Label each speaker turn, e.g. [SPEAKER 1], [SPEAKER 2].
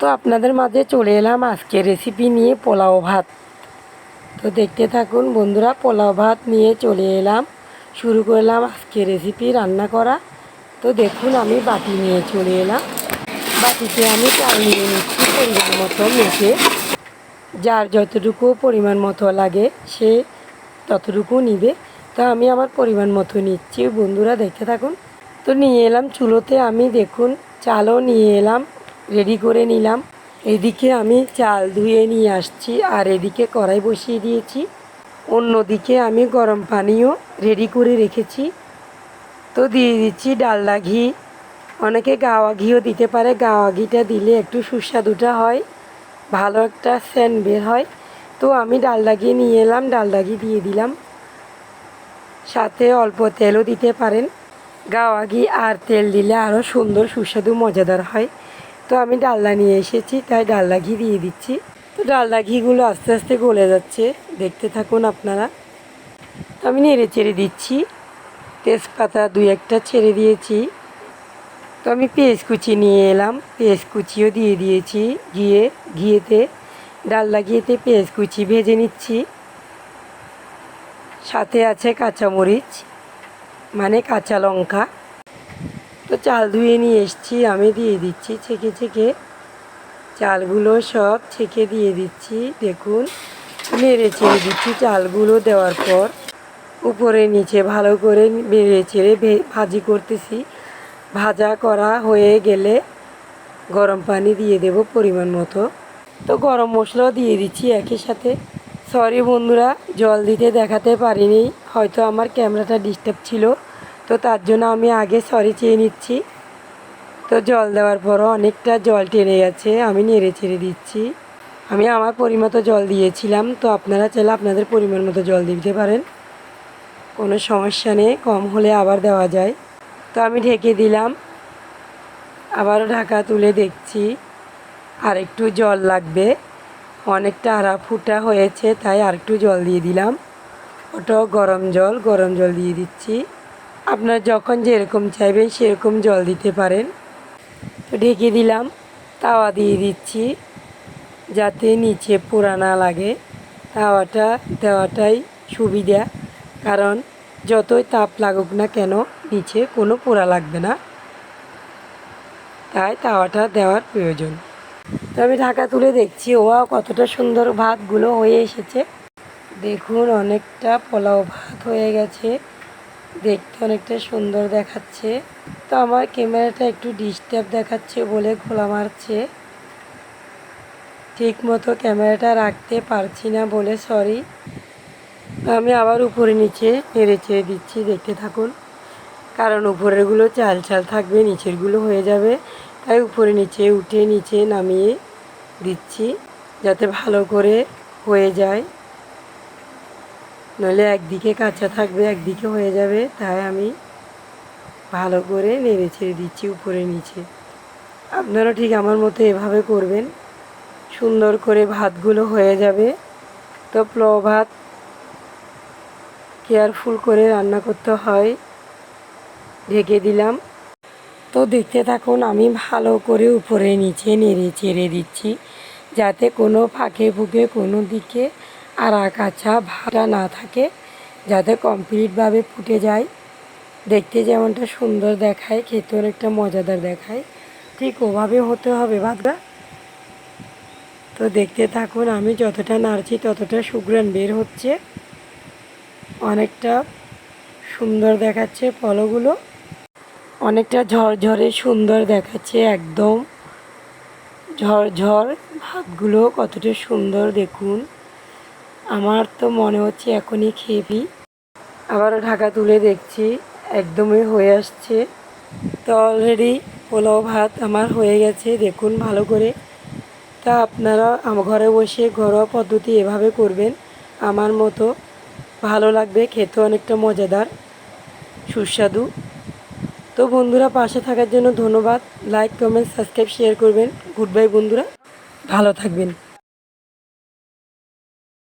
[SPEAKER 1] তো আপনাদের মাঝে চলে এলাম আজকে রেসিপি নিয়ে পোলাও ভাত। তো দেখতে থাকুন বন্ধুরা, পোলাও ভাত নিয়ে চলে এলাম। শুরু করলাম আজকে রেসিপি রান্না করা। তো দেখুন আমি বাটি নিয়ে চলে এলাম। বাটিতে আমি চাল নিয়ে নিচ্ছি পরিমাণ মতো মেখে। যার যতটুকু পরিমাণ মতো লাগে সে ততটুকু নিবে। তো আমি আমার পরিমাণ মতো নিচ্ছি। বন্ধুরা দেখতে থাকুন। তো নিয়ে এলাম চুলোতে আমি দেখুন, চালও নিয়ে এলাম। রেডি করে নিলাম। এদিকে আমি চাল ধুয়ে নিয়ে আসছি আর এদিকে কড়াই বসিয়ে দিয়েছি। অন্যদিকে আমি গরম পানিও রেডি করে রেখেছি। তো দিয়ে দিচ্ছি ডালডা ঘি। অনেকে গাওয়া ঘিও দিতে পারে। গাওয়া ঘিটা দিলে একটু সুস্বাদুটা হয়, ভালো একটা সেন্ট বের হয়। তো আমি ডালডা ঘি নিয়ে এলাম, ডালডা ঘি দিয়ে দিলাম। সাথে অল্প তেলও দিতে পারেন। গাওয়া ঘি আর তেল দিলে আরও সুন্দর, সুস্বাদু, মজাদার হয়। তো আমি ডালনা নিয়ে এসেছি, তাই ডালনা ঘি দিয়ে দিচ্ছি। তো ডালনা ঘিগুলো আস্তে আস্তে গলে যাচ্ছে, দেখতে থাকুন আপনারা। তো আমি নেড়ে চেড়ে দিচ্ছি, তেজপাতা দুই একটা ছেড়ে দিয়েছি। তো আমি পেঁয়াজ কুচি নিয়ে এলাম, পেঁয়াজ কুচিও দিয়ে দিয়েছি ঘিয়ে, ঘিয়েতে। ডালনা ঘিয়েতে পেঁয়াজ কুচি ভেজে নিচ্ছি। সাথে আছে কাঁচামরিচ মানে কাঁচা লঙ্কা। চাল ধুয়ে নিয়ে এসছি, আমি দিয়ে দিচ্ছি ছেঁকে ছেঁকে। চালগুলো সব ছেঁকে দিয়ে দিচ্ছি, দেখুন। নেড়ে ছেড়ে দিচ্ছি চালগুলো দেওয়ার পর। উপরে নিচে ভালো করে বেড়ে ছেড়ে ভাজি করতেছি। ভাজা করা হয়ে গেলে গরম পানি দিয়ে দেব পরিমাণ মতো। তো গরম মশলাও দিয়ে দিচ্ছি একই সাথে। সরি বন্ধুরা, জল দিতে দেখাতে পারিনি, হয়তো আমার ক্যামেরাটা ডিস্টার্ব ছিল। তো তার জন্য আমি আগে সরি চেয়ে নিচ্ছি। তো জল দেওয়ার পরও অনেকটা জল টেনে গেছে, আমি নেড়ে ছেড়ে দিচ্ছি। আমি আমার পরিমতো জল দিয়েছিলাম, তো আপনারা চাইলে আপনাদের পরিমাণ মতো জল দিতে পারেন। কোনো সমস্যা নেই, কম হলে আবার দেওয়া যায়। তো আমি ঢেকে দিলাম। আবারও ঢাকা তুলে দেখছি, আর একটু জল লাগবে। অনেকটা আড়া ফুটা হয়েছে, তাই আর একটু জল দিয়ে দিলাম। ওটাও গরম জল গরম জল দিয়ে দিচ্ছি। আপনার যখন যেরকম চাইবেন সেরকম জল দিতে পারেন। তো ঢেকে দিলাম, তাওয়া দিয়ে দিচ্ছি, যাতে নিচে পোড়া না লাগে। তাওয়াটা দেওয়াটাই সুবিধা, কারণ যতই তাপ লাগুক না কেন, নিচে কোনো পোড়া লাগবে না। তাই তাওয়াটা দেওয়ার প্রয়োজন। তো আমি ঢাকা তুলে দেখছি ওয়া কতটা সুন্দর ভাতগুলো হয়ে এসেছে। দেখুন, অনেকটা পোলাও ভাত হয়ে গেছে। দেখতে অনেকটা সুন্দর দেখাচ্ছে। তো আমার ক্যামেরাটা একটু ডিস্টার্ব দেখাচ্ছে বলে খোলা মারছে। ঠিক মতো ক্যামেরাটা রাখতে পারছি না বলে সরি আমি আবার উপরে নিচে নেড়ে চেড়ে দিচ্ছি, দেখতে থাকুন। কারণ উপরেরগুলো চাল চাল থাকবে, নিচেরগুলো হয়ে যাবে। তাই উপরে নিচে উঠে নিচে নামিয়ে দিচ্ছি যাতে ভালো করে হয়ে যায়। নইলে একদিকে কাঁচা থাকবে, একদিকে হয়ে যাবে। তাই আমি ভালো করে নেড়ে ছেড়ে দিচ্ছি উপরে নিচে। আপনারা ঠিক আমার মতো এভাবে করবেন। সুন্দর করে ভাতগুলো হয়ে যাবে। তো প্লো ভাত কেয়ারফুল করে রান্না করতে হয়। ঢেকে দিলাম। তো দেখতে থাকুন, আমি ভালো করে উপরে নিচে নেড়ে চেড়ে দিচ্ছি। যাতে কোনো ফাঁকে ফুঁকে কোনো দিকে আড়া কাঁচা ভাটা না থাকে, যাতে কমপ্লিটভাবে ফুটে যায়। দেখতে যেমনটা সুন্দর দেখায় খেতে অনেকটা মজাদার দেখায়। ঠিক ওভাবে হতে হবে ভাতটা তো দেখতে থাকুন, আমি যতটা নাড়ছি ততটা সুগ্রান বের হচ্ছে। অনেকটা সুন্দর দেখাচ্ছে ফলগুলো। অনেকটা ঝরঝরে সুন্দর দেখাচ্ছে একদম। ঝরঝর ভাতগুলো কতটা সুন্দর দেখুন। আমার তো মনে হচ্ছে এখনই খেয়ে আবার ঢাকা তুলে দেখছি, একদমই হয়ে আসছে। তো অলরেডি পোলাও ভাত আমার হয়ে গেছে, দেখুন ভালো করে। তা আপনারা ঘরে বসে ঘরোয়া পদ্ধতি এভাবে করবেন, আমার মতো। ভালো লাগবে, খেতে অনেকটা মজাদার, সুস্বাদু। তো বন্ধুরা, পাশে থাকার জন্য ধন্যবাদ। লাইক কমেন্ট সাবস্ক্রাইব শেয়ার করবেন। গুড বাই বন্ধুরা। ভালো থাকবেন।